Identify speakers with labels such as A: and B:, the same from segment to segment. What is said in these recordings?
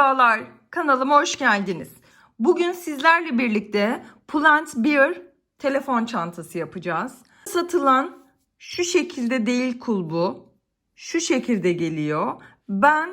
A: Merhabalar, kanalıma hoş geldiniz. Bugün sizlerle birlikte Plant Bear telefon çantası yapacağız. Satılan şu şekilde değil kulbu, şu şekilde geliyor. Ben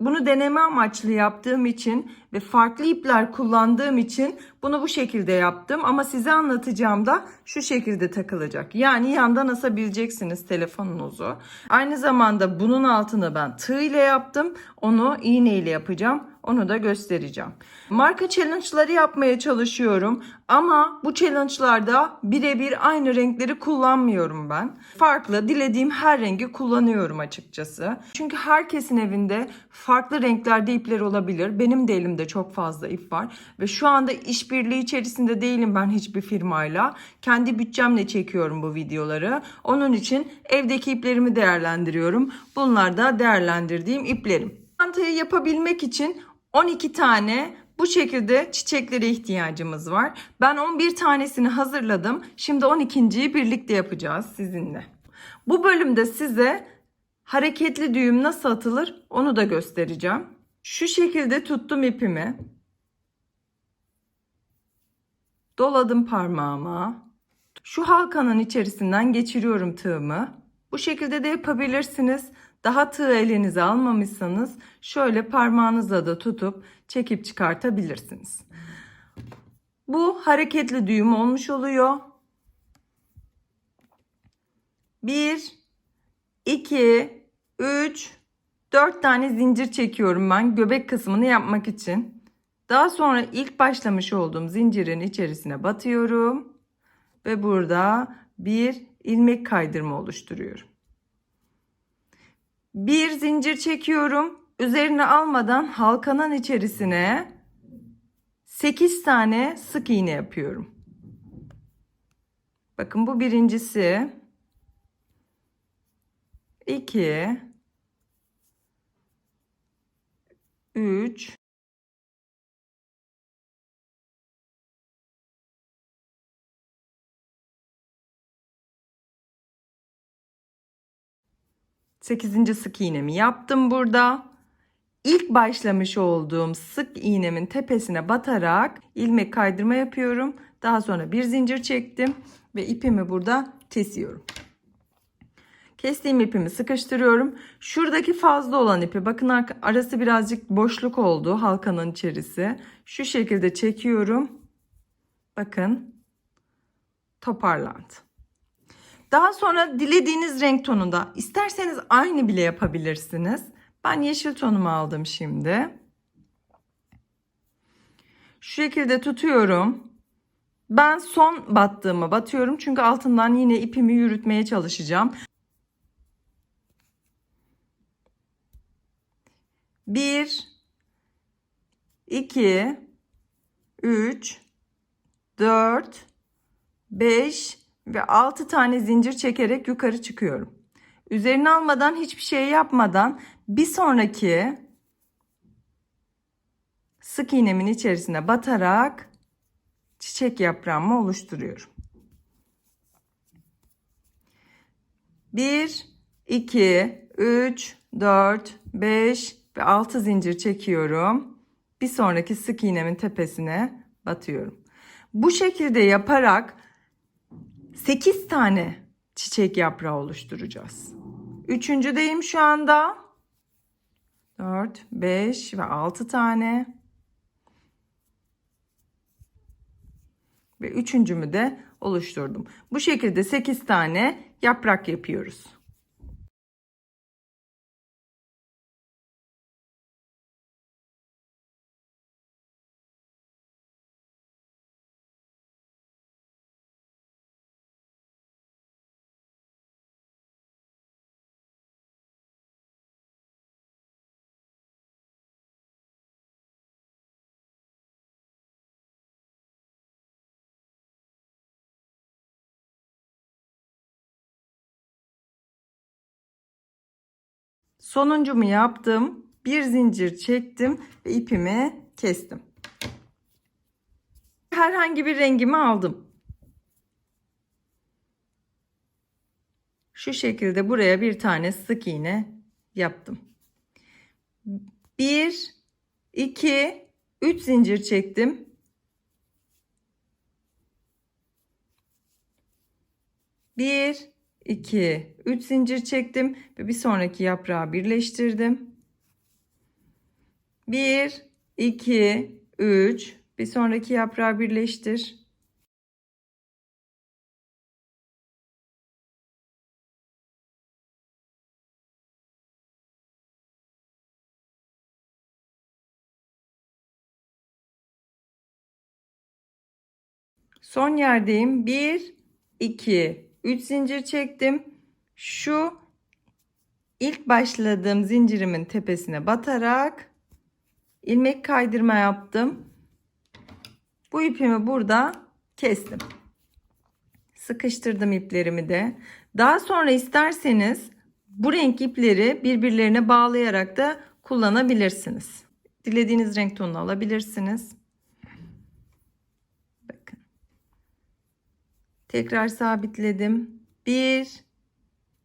A: bunu deneme amaçlı yaptığım için ve farklı ipler kullandığım için bunu bu şekilde yaptım. Ama size anlatacağım şu şekilde takılacak. Yani yandan asabileceksiniz telefonunuzu. Aynı zamanda bunun altını ben tığ ile yaptım. Onu iğne ile yapacağım. Onu da göstereceğim. Marka challenge'ları yapmaya çalışıyorum. Ama bu challenge'larda birebir aynı renkleri kullanmıyorum ben. Farklı, dilediğim her rengi kullanıyorum açıkçası. Çünkü herkesin evinde farklı renklerde ipler olabilir. Benim de elimde çok fazla ip var. Ve şu anda işbirliği içerisinde değilim ben hiçbir firmayla. Kendi bütçemle çekiyorum bu videoları. Onun için evdeki iplerimi değerlendiriyorum. Bunlar da değerlendirdiğim iplerim. Çantayı yapabilmek için 12 tane bu şekilde çiçeklere ihtiyacımız var. Ben 11 tanesini hazırladım. Şimdi 12.yi birlikte yapacağız sizinle. Bu bölümde size hareketli düğüm nasıl atılır onu da göstereceğim. Şu şekilde tuttum ipimi. Doladım parmağıma. Şu halkanın içerisinden geçiriyorum tığımı. Bu şekilde de yapabilirsiniz. Daha tığ elinize almamışsanız şöyle parmağınızla da tutup çekip çıkartabilirsiniz. Bu hareketli düğüm olmuş oluyor. 1 2 3 4 tane zincir çekiyorum ben göbek kısmını yapmak için. Daha sonra ilk başlamış olduğum zincirin içerisine batıyorum ve burada bir ilmek kaydırma oluşturuyorum. Bir zincir çekiyorum. Üzerine almadan halkanın içerisine 8 tane sık iğne yapıyorum. Bakın bu birincisi. 2 3 8. sık iğnemi yaptım burada. İlk başlamış olduğum sık iğnemin tepesine batarak ilmek kaydırma yapıyorum. Daha sonra bir zincir çektim ve ipimi burada kesiyorum. Kestiğim ipimi sıkıştırıyorum. Şuradaki fazla olan ipi bakın arası birazcık boşluk oldu halkanın içerisi. Şu şekilde çekiyorum. Bakın toparlandı. Daha sonra dilediğiniz renk tonunda isterseniz aynı bile yapabilirsiniz. Ben yeşil tonumu aldım şimdi. Şu şekilde tutuyorum. Ben son battığımı batıyorum çünkü altından yine ipimi yürütmeye çalışacağım. 1 2 3 4 5 ve 6 tane zincir çekerek yukarı çıkıyorum. Üzerine almadan hiçbir şey yapmadan bir sonraki sık iğnemin içerisine batarak çiçek yaprağımı oluşturuyorum. 1 2 3 4 5 ve 6 zincir çekiyorum. Bir sonraki sık iğnemin tepesine batıyorum. Bu şekilde yaparak 8 tane çiçek yaprağı oluşturacağız. Üçüncüdeyim şu anda. 4, 5 ve 6 tane. Ve üçüncümü de oluşturdum. Bu şekilde 8 tane yaprak yapıyoruz. Sonuncumu yaptım. Bir zincir çektim ve ipimi kestim. Herhangi bir rengimi aldım. Şu şekilde buraya bir tane sık iğne yaptım. Bir, 2 3 zincir çektim. Bir, iki, üç zincir çektim ve bir sonraki yaprağı birleştirdim. Bir, iki, üç, bir sonraki yaprağı birleştir. Son yerdeyim. 1 2 3 zincir çektim. Şu ilk başladığım zincirimin tepesine batarak ilmek kaydırma yaptım. Bu ipimi burada kestim. Sıkıştırdım iplerimi de. Daha sonra isterseniz bu renk ipleri birbirlerine bağlayarak da kullanabilirsiniz. Dilediğiniz renk tonunu alabilirsiniz. Tekrar sabitledim. 1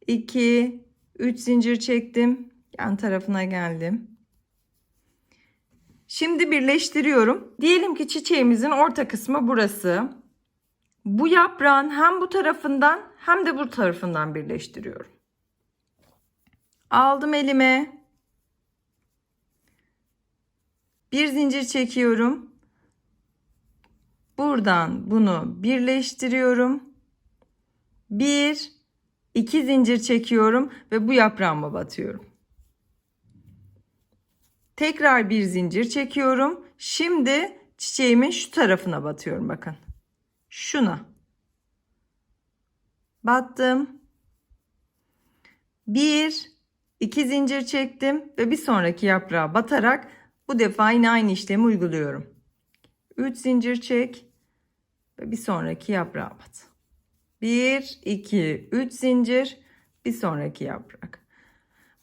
A: 2 3 zincir çektim. Yan tarafına geldim. Şimdi birleştiriyorum. Diyelim ki çiçeğimizin orta kısmı burası. Bu yaprağın hem bu tarafından hem de bu tarafından birleştiriyorum. Aldım elime. Bir zincir çekiyorum. Buradan bunu birleştiriyorum. Bir, iki zincir çekiyorum ve bu yaprağıma batıyorum. Tekrar bir zincir çekiyorum. Şimdi çiçeğimin şu tarafına batıyorum bakın. Şuna. Battım. Bir, iki zincir çektim ve bir sonraki yaprağa batarak bu defa yine aynı işlemi uyguluyorum. 3 zincir çek ve bir sonraki yaprağa bat. 1 2 3 zincir bir sonraki yaprak.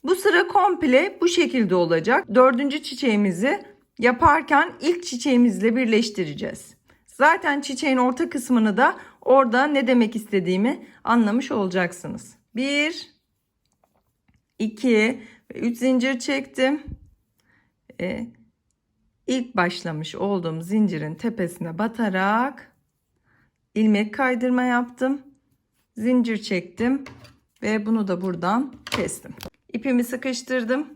A: Bu sıra komple bu şekilde olacak. Dördüncü çiçeğimizi yaparken ilk çiçeğimizle birleştireceğiz. Zaten çiçeğin orta kısmını da orada ne demek istediğimi anlamış olacaksınız. 1 2 ve 3 zincir çektim. E, ilk başlamış olduğum zincirin tepesine batarak ilmek kaydırma yaptım. Zincir çektim ve bunu da buradan kestim. İpimi sıkıştırdım.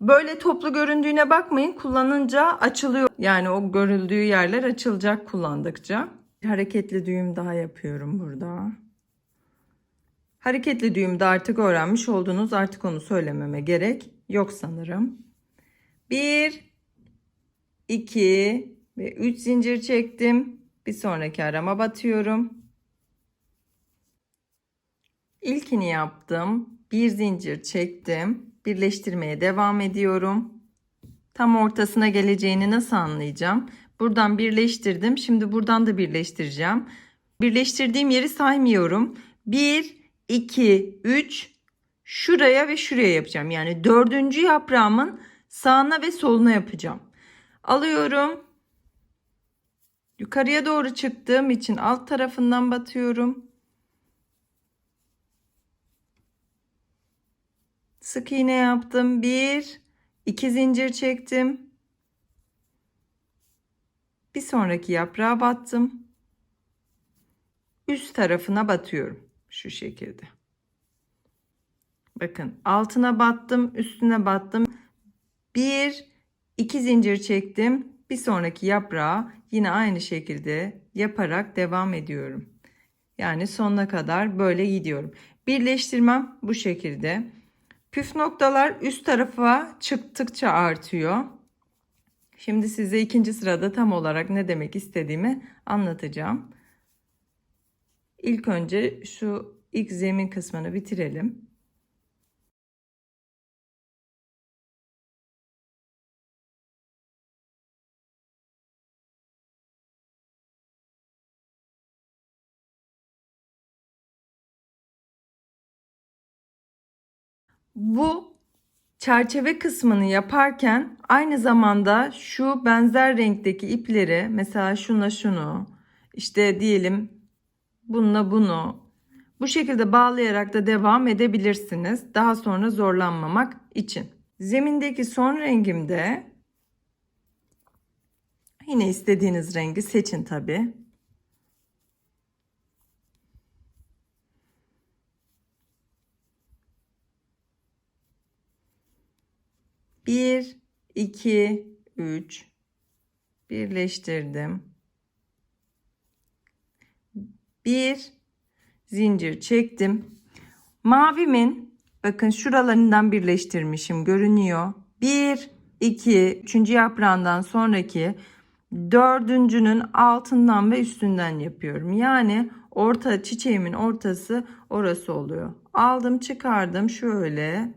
A: Böyle toplu göründüğüne bakmayın. Kullanınca açılıyor. Yani o görüldüğü yerler açılacak kullandıkça. Hareketli düğüm daha yapıyorum burada. Hareketli düğüm de artık öğrenmiş oldunuz. Artık onu söylememe gerek yok sanırım. 1 2 ve 3 zincir çektim. Bir sonraki arama batıyorum. İlkini yaptım. Bir zincir çektim. Birleştirmeye devam ediyorum. Tam ortasına geleceğini nasıl anlayacağım? Buradan birleştirdim. Şimdi buradan da birleştireceğim. Birleştirdiğim yeri saymıyorum. 1, 2, 3 şuraya ve şuraya yapacağım. Yani dördüncü yaprağımın sağına ve soluna yapacağım. Alıyorum. Yukarıya doğru çıktığım için alt tarafından batıyorum. Sık iğne yaptım. Bir, iki zincir çektim. Bir sonraki yaprağa battım. Üst tarafına batıyorum. Şu şekilde. Bakın altına battım, üstüne battım. Bir, iki zincir çektim. Bir sonraki yaprağı yine aynı şekilde yaparak devam ediyorum. Yani sonuna kadar böyle gidiyorum. Birleştirmem bu şekilde. Püf noktalar üst tarafa çıktıkça artıyor. Şimdi size ikinci sırada tam olarak ne demek istediğimi anlatacağım. İlk önce şu ilk zemin kısmını bitirelim. Bu çerçeve kısmını yaparken aynı zamanda şu benzer renkteki ipleri mesela şuna şunu işte diyelim bununla bunu bu şekilde bağlayarak da devam edebilirsiniz. Daha sonra zorlanmamak için. Zemindeki son rengimde yine istediğiniz rengi seçin tabii. 1, 2, 3 birleştirdim. 1 zincir çektim. Mavimin bakın şuralarından birleştirmişim görünüyor. 1, 2, 3. yaprağından sonraki dördüncünün altından ve üstünden yapıyorum. Yani orta çiçeğimin ortası orası oluyor. Aldım çıkardım şöyle.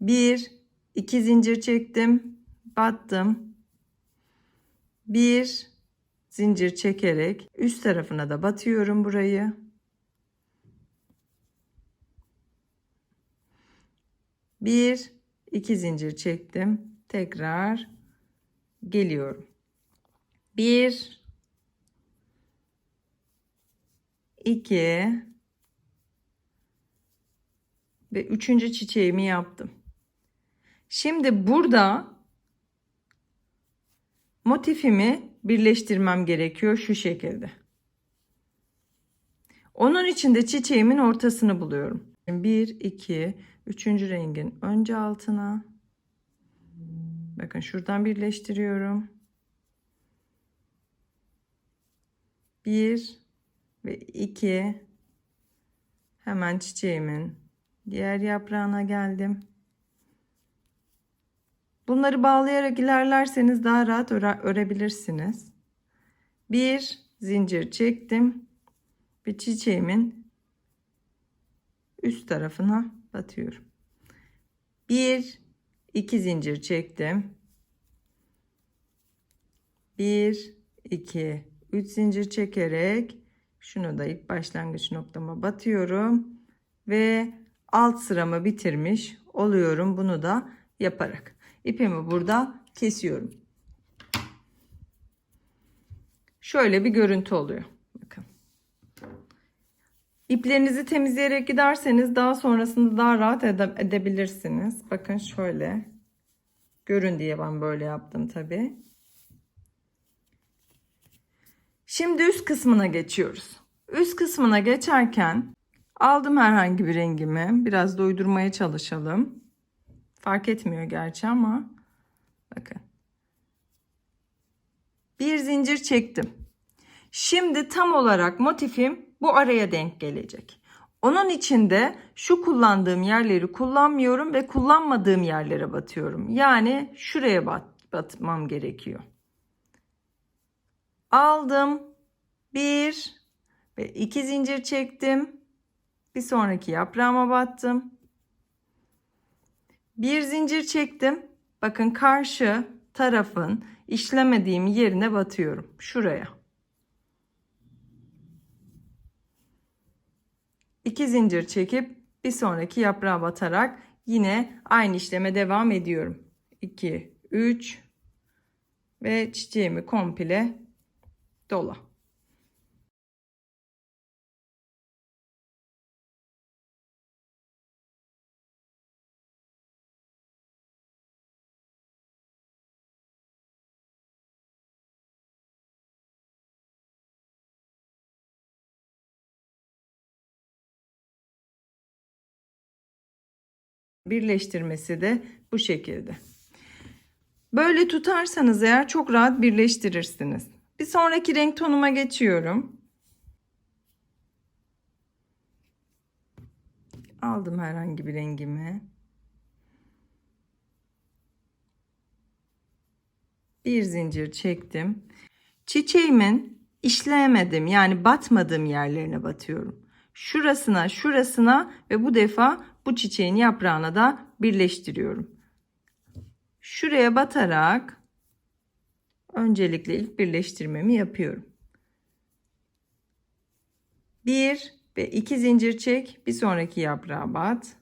A: 1 iki zincir çektim. Battım. Bir zincir çekerek üst tarafına da batıyorum burayı. Bir, iki zincir çektim. Tekrar geliyorum. Bir, iki ve üçüncü çiçeğimi yaptım. Şimdi burada motifimi birleştirmem gerekiyor şu şekilde. Onun için de çiçeğimin ortasını buluyorum. 1, 2, üçüncü rengin önce altına. Bakın şuradan birleştiriyorum. 1 ve 2 hemen çiçeğimin diğer yaprağına geldim. Bunları bağlayarak ilerlerseniz daha rahat öre, örebilirsiniz. Bir zincir çektim ve çiçeğimin üst tarafına batıyorum. Bir, iki zincir çektim. Bir, iki, üç zincir çekerek şunu da ilk başlangıç noktama batıyorum ve alt sıramı bitirmiş oluyorum bunu da yaparak. İpimi burada kesiyorum. Şöyle bir görüntü oluyor. Bakın. İplerinizi temizleyerek giderseniz daha sonrasında daha rahat ede edebilirsiniz. Bakın şöyle. Görün diye ben böyle yaptım tabi. Şimdi üst kısmına geçiyoruz. Üst kısmına geçerken aldım herhangi bir rengimi. Biraz da uydurmaya çalışalım. Fark etmiyor gerçi ama bakın. Bir zincir çektim. Şimdi tam olarak motifim bu araya denk gelecek. Onun için de şu kullandığım yerleri kullanmıyorum ve kullanmadığım yerlere batıyorum. Yani şuraya bat, batmam gerekiyor. Aldım. Bir ve iki zincir çektim. Bir sonraki yaprağıma battım. Bir zincir çektim. Bakın karşı tarafın işlemediğim yerine batıyorum. Şuraya. İki zincir çekip bir sonraki yaprağa batarak yine aynı işleme devam ediyorum. 2, 3 ve çiçeğimi komple dola. Birleştirmesi de bu şekilde. Böyle tutarsanız eğer çok rahat birleştirirsiniz. Bir sonraki renk tonuma geçiyorum. Aldım herhangi bir rengimi. Bir zincir çektim. Çiçeğimin işleyemedim yani batmadığım yerlerine batıyorum. Şurasına, şurasına ve bu defa bu çiçeğin yaprağına da birleştiriyorum. Şuraya batarak öncelikle ilk birleştirmemi yapıyorum. Bir ve iki zincir çek, bir sonraki yaprağa bat.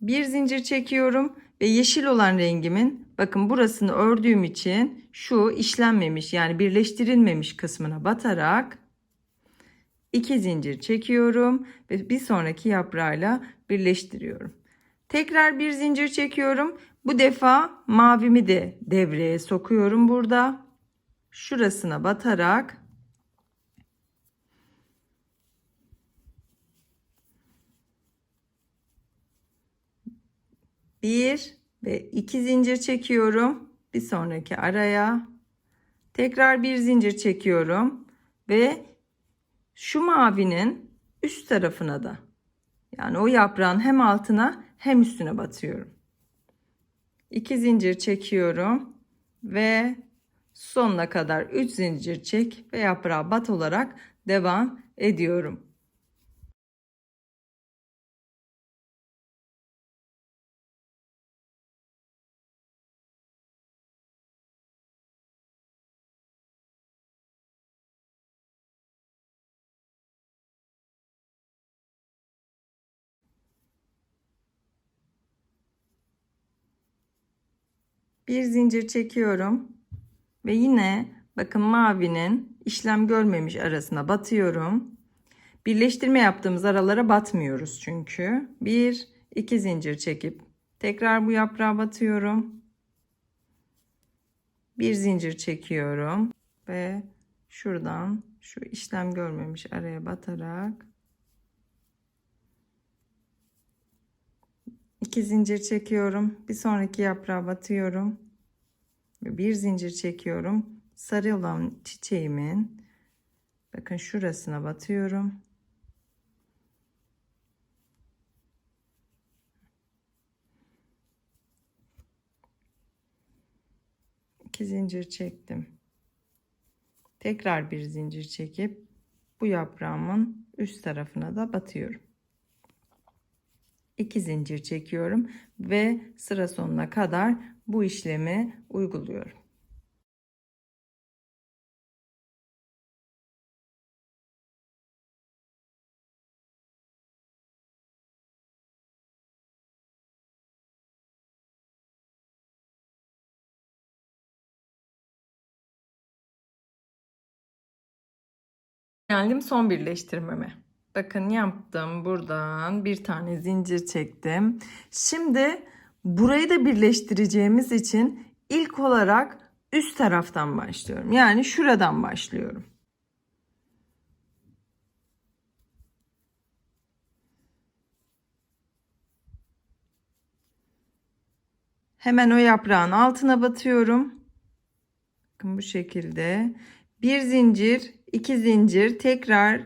A: Bir zincir çekiyorum ve yeşil olan rengimin bakın burasını ördüğüm için şu işlenmemiş yani birleştirilmemiş kısmına batarak 2 zincir çekiyorum ve bir sonraki yaprağıyla birleştiriyorum. Tekrar bir zincir çekiyorum. Bu defa mavimi de devreye sokuyorum burada. Şurasına batarak bir ve iki zincir çekiyorum. Bir sonraki araya tekrar bir zincir çekiyorum ve şu mavinin üst tarafına da yani o yaprağın hem altına hem üstüne batıyorum. İki zincir çekiyorum ve sonuna kadar 3 zincir çek ve yaprağa bat olarak devam ediyorum. Bir zincir çekiyorum ve yine bakın mavinin işlem görmemiş arasına batıyorum. Birleştirme yaptığımız aralara batmıyoruz çünkü. Bir, iki zincir çekip tekrar bu yaprağa batıyorum. Bir zincir çekiyorum ve şuradan şu işlem görmemiş araya batarak iki zincir çekiyorum. Bir sonraki yaprağa batıyorum. Bir zincir çekiyorum. Sarı olan çiçeğimin bakın şurasına batıyorum. İki zincir çektim. Tekrar bir zincir çekip bu yaprağımın üst tarafına da batıyorum. 2 zincir çekiyorum ve sıra sonuna kadar bu işlemi uyguluyorum. Geldim son birleştirmeme. Bakın yaptım buradan bir tane zincir çektim. Şimdi burayı da birleştireceğimiz için ilk olarak üst taraftan başlıyorum. Yani şuradan başlıyorum. Hemen o yaprağın altına batıyorum. Bakın bu şekilde. Bir zincir, iki zincir tekrar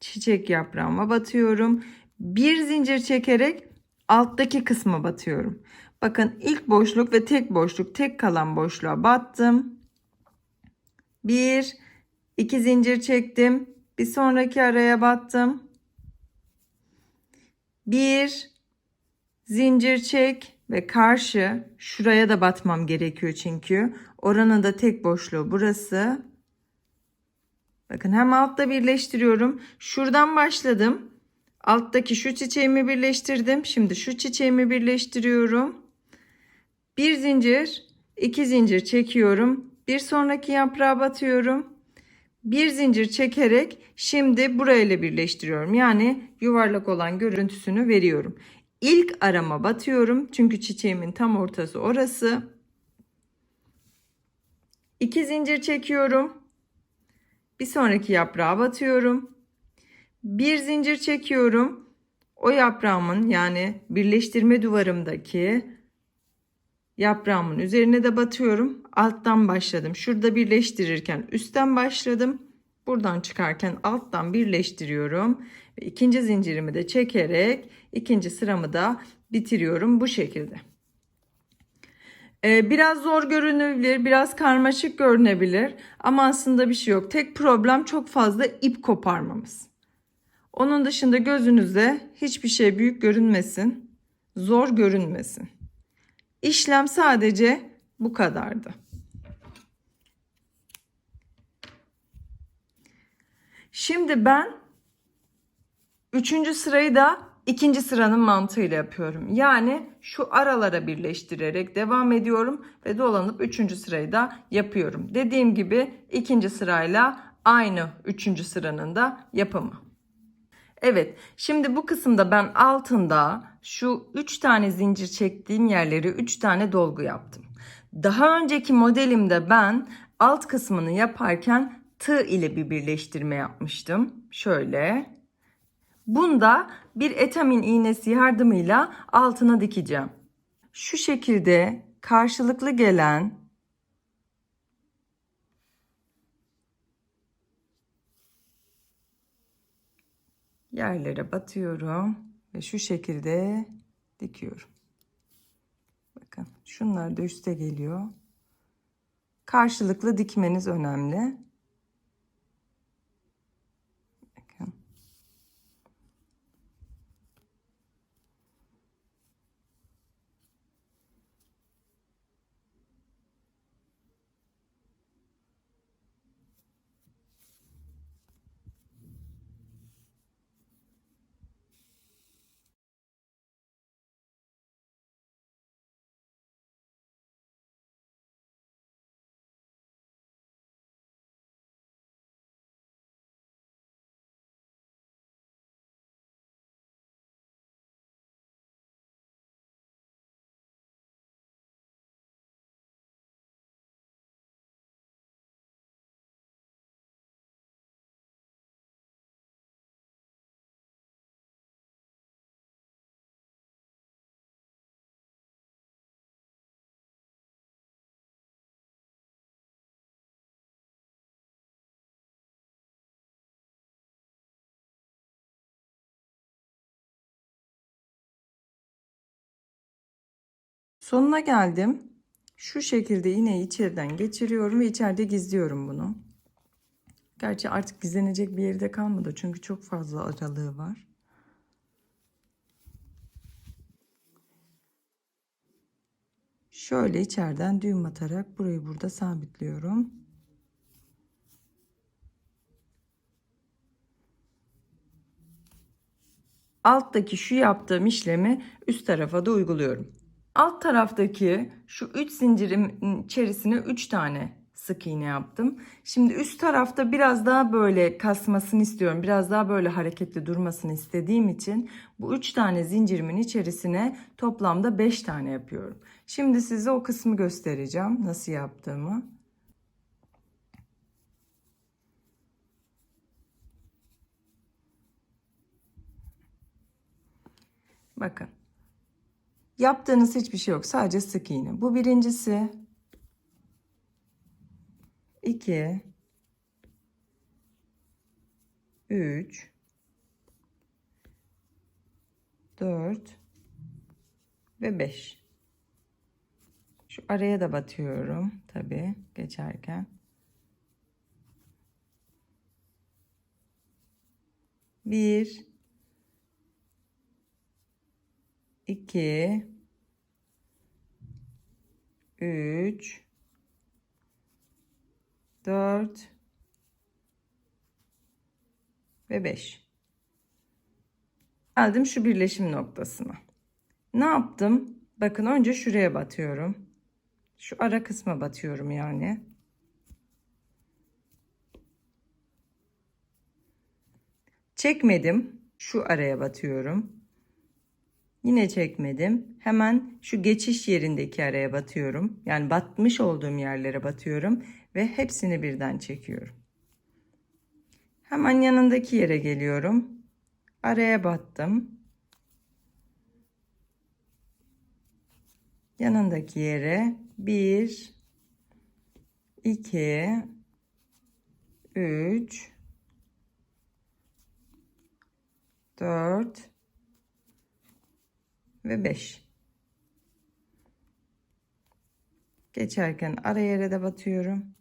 A: çiçek yaprağıma batıyorum. Bir zincir çekerek alttaki kısma batıyorum. Bakın ilk boşluk ve tek boşluk tek kalan boşluğa battım. Bir, iki zincir çektim. Bir sonraki araya battım. Bir zincir çek ve karşı şuraya da batmam gerekiyor çünkü oranın da tek boşluğu burası. Bakın hem altta birleştiriyorum. Şuradan başladım. Alttaki şu çiçeğimi birleştirdim. Şimdi şu çiçeğimi birleştiriyorum. Bir zincir, iki zincir çekiyorum. Bir sonraki yaprağa batıyorum. Bir zincir çekerek şimdi burayla birleştiriyorum. Yani yuvarlak olan görüntüsünü veriyorum. İlk arama batıyorum. Çünkü çiçeğimin tam ortası orası. İki zincir çekiyorum. Bir sonraki yaprağa batıyorum. Bir zincir çekiyorum. O yaprağımın yani birleştirme duvarımdaki yaprağımın üzerine de batıyorum. Alttan başladım. Şurada birleştirirken üstten başladım. Buradan çıkarken alttan birleştiriyorum. Ve ikinci zincirimi de çekerek ikinci sıramı da bitiriyorum bu şekilde. Ee, biraz zor görünebilir, biraz karmaşık görünebilir ama aslında bir şey yok. Tek problem çok fazla ip koparmamız. Onun dışında gözünüzde hiçbir şey büyük görünmesin, zor görünmesin. İşlem sadece bu kadardı. Şimdi ben üçüncü sırayı da ikinci sıranın mantığıyla yapıyorum. Yani şu aralara birleştirerek devam ediyorum ve dolanıp üçüncü sırayı da yapıyorum. Dediğim gibi ikinci sırayla aynı üçüncü sıranın da yapımı. Evet, şimdi bu kısımda ben altında şu 3 tane zincir çektiğim yerleri 3 tane dolgu yaptım. Daha önceki modelimde ben alt kısmını yaparken tığ ile bir birleştirme yapmıştım. Şöyle. Bunda bir etamin iğnesi yardımıyla altına dikeceğim. Şu şekilde karşılıklı gelen yerlere batıyorum ve şu şekilde dikiyorum. Bakın şunlar da üste geliyor. Karşılıklı dikmeniz önemli. Sonuna geldim. Şu şekilde iğneyi içeriden geçiriyorum ve içeride gizliyorum bunu. Gerçi artık gizlenecek bir yerde kalmadı çünkü çok fazla aralığı var. Şöyle içeriden düğüm atarak burayı burada sabitliyorum. Alttaki şu yaptığım işlemi üst tarafa da uyguluyorum. Alt taraftaki şu 3 zincirin içerisine 3 tane sık iğne yaptım. Şimdi üst tarafta biraz daha böyle kasmasını istiyorum. Biraz daha böyle hareketli durmasını istediğim için bu 3 tane zincirimin içerisine toplamda 5 tane yapıyorum. Şimdi size o kısmı göstereceğim nasıl yaptığımı. Bakın. Yaptığınız hiçbir şey yok. Sadece sık iğne. Bu birincisi. 2 3 4 ve 5 şu araya da batıyorum tabi geçerken. Bir. İki üç 4 ve 5. Geldim şu birleşim noktasına. Ne yaptım? Bakın önce şuraya batıyorum. Şu ara kısma batıyorum yani. Çekmedim. Şu araya batıyorum. Yine çekmedim. Hemen şu geçiş yerindeki araya batıyorum. Yani batmış olduğum yerlere batıyorum ve hepsini birden çekiyorum. Hemen yanındaki yere geliyorum. Araya battım. Yanındaki yere 1 2 3 4 ve 5. Geçerken ara yere de batıyorum.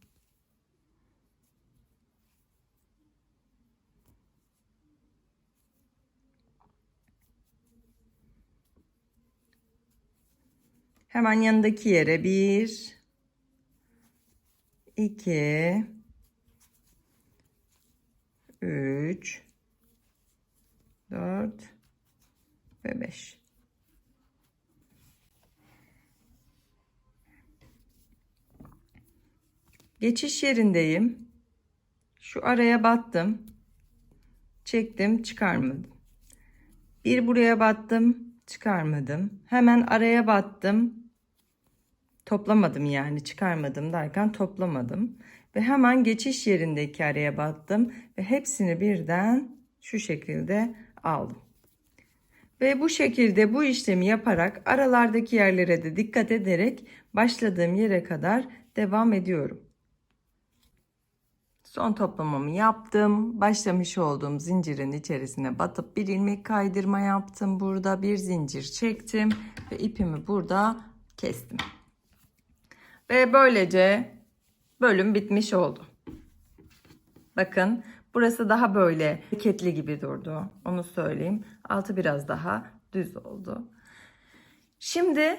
A: Hemen yanındaki yere 1 2 3 4 ve 5. Geçiş yerindeyim. Şu araya battım. çektim, çıkarmadım. Bir buraya battım, çıkarmadım. Hemen araya battım. Toplamadım yani çıkarmadım derken toplamadım. Ve hemen geçiş yerindeki araya battım ve hepsini birden şu şekilde aldım. Ve bu şekilde bu işlemi yaparak aralardaki yerlere de dikkat ederek başladığım yere kadar devam ediyorum. Son toplamamı yaptım. Başlamış olduğum zincirin içerisine batıp bir ilmek kaydırma yaptım. Burada bir zincir çektim ve ipimi burada kestim. Ve böylece bölüm bitmiş oldu. Bakın burası daha böyle hareketli gibi durdu. Onu söyleyeyim. Altı biraz daha düz oldu. Şimdi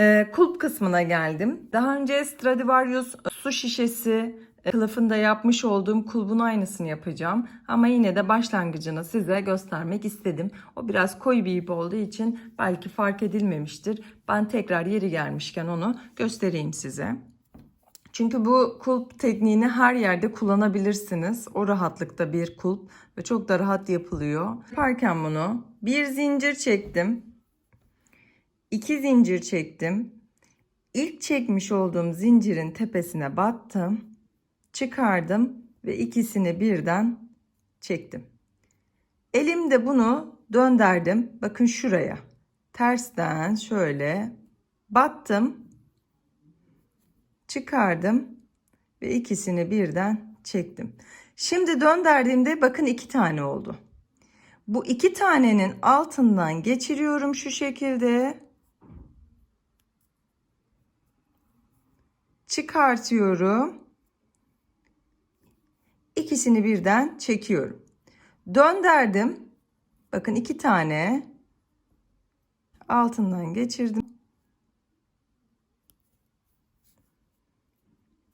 A: e, kulp kısmına geldim. Daha önce Stradivarius su şişesi kılıfında yapmış olduğum kulbun aynısını yapacağım. Ama yine de başlangıcını size göstermek istedim. O biraz koyu bir ip olduğu için belki fark edilmemiştir. Ben tekrar yeri gelmişken onu göstereyim size. Çünkü bu kulp tekniğini her yerde kullanabilirsiniz. O rahatlıkta bir kulp ve çok da rahat yapılıyor. Yaparken bunu bir zincir çektim. iki zincir çektim. İlk çekmiş olduğum zincirin tepesine battım. Çıkardım ve ikisini birden çektim. Elimde bunu döndürdüm. Bakın şuraya. Tersten şöyle battım çıkardım ve ikisini birden çektim. Şimdi döndürdüğümde bakın iki tane oldu. Bu iki tanenin altından geçiriyorum şu şekilde. Çıkartıyorum. İkisini birden çekiyorum. Döndürdüm. Bakın iki tane altından geçirdim.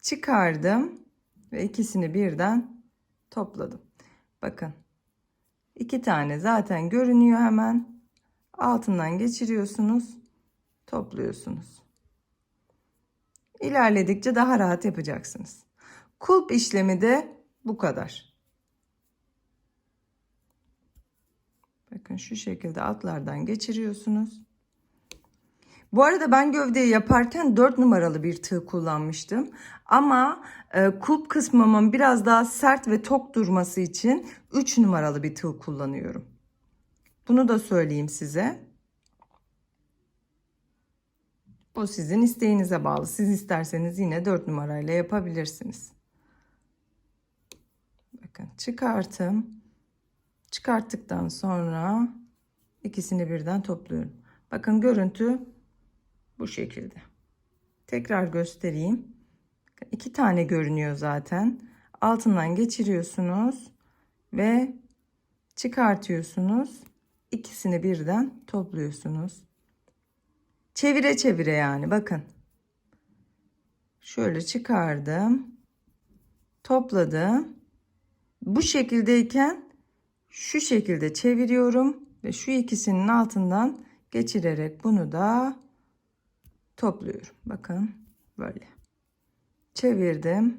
A: çıkardım ve ikisini birden topladım. Bakın iki tane zaten görünüyor hemen altından geçiriyorsunuz topluyorsunuz. İlerledikçe daha rahat yapacaksınız. Kulp işlemi de bu kadar. Bakın şu şekilde altlardan geçiriyorsunuz. Bu arada ben gövdeyi yaparken 4 numaralı bir tığ kullanmıştım. Ama e, kulp kısmımın biraz daha sert ve tok durması için 3 numaralı bir tığ kullanıyorum. Bunu da söyleyeyim size. Bu sizin isteğinize bağlı. Siz isterseniz yine 4 numarayla yapabilirsiniz. Bakın çıkartım. Çıkarttıktan sonra ikisini birden topluyorum. Bakın görüntü bu şekilde. Tekrar göstereyim. İki tane görünüyor zaten. Altından geçiriyorsunuz ve çıkartıyorsunuz. İkisini birden topluyorsunuz. Çevire çevire yani bakın. Şöyle çıkardım. Topladım. Bu şekildeyken şu şekilde çeviriyorum ve şu ikisinin altından geçirerek bunu da topluyorum. Bakın böyle. Çevirdim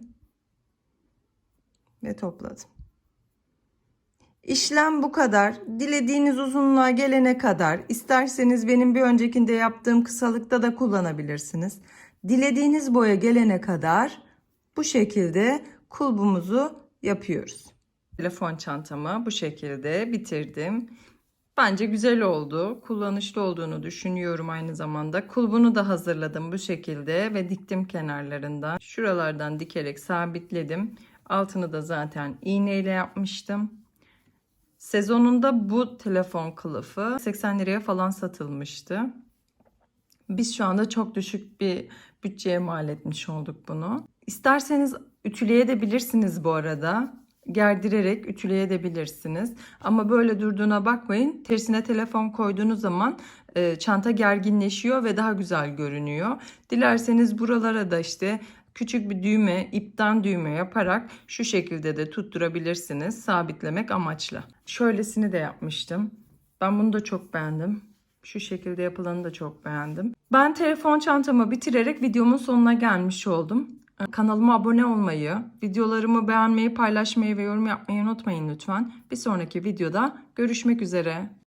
A: ve topladım. İşlem bu kadar. Dilediğiniz uzunluğa gelene kadar isterseniz benim bir öncekinde yaptığım kısalıkta da kullanabilirsiniz. Dilediğiniz boya gelene kadar bu şekilde kulbumuzu yapıyoruz. Telefon çantamı bu şekilde bitirdim. Bence güzel oldu. Kullanışlı olduğunu düşünüyorum aynı zamanda. Kulbunu da hazırladım bu şekilde ve diktim kenarlarından. Şuralardan dikerek sabitledim. Altını da zaten iğneyle yapmıştım. Sezonunda bu telefon kılıfı 80 liraya falan satılmıştı. Biz şu anda çok düşük bir bütçeye mal etmiş olduk bunu. İsterseniz ütüleyebilirsiniz bu arada gerdirerek ütüleyebilirsiniz. Ama böyle durduğuna bakmayın. Tersine telefon koyduğunuz zaman e, çanta gerginleşiyor ve daha güzel görünüyor. Dilerseniz buralara da işte küçük bir düğme, ipten düğme yaparak şu şekilde de tutturabilirsiniz. Sabitlemek amaçlı. Şöylesini de yapmıştım. Ben bunu da çok beğendim. Şu şekilde yapılanı da çok beğendim. Ben telefon çantamı bitirerek videomun sonuna gelmiş oldum. Kanalıma abone olmayı, videolarımı beğenmeyi, paylaşmayı ve yorum yapmayı unutmayın lütfen. Bir sonraki videoda görüşmek üzere.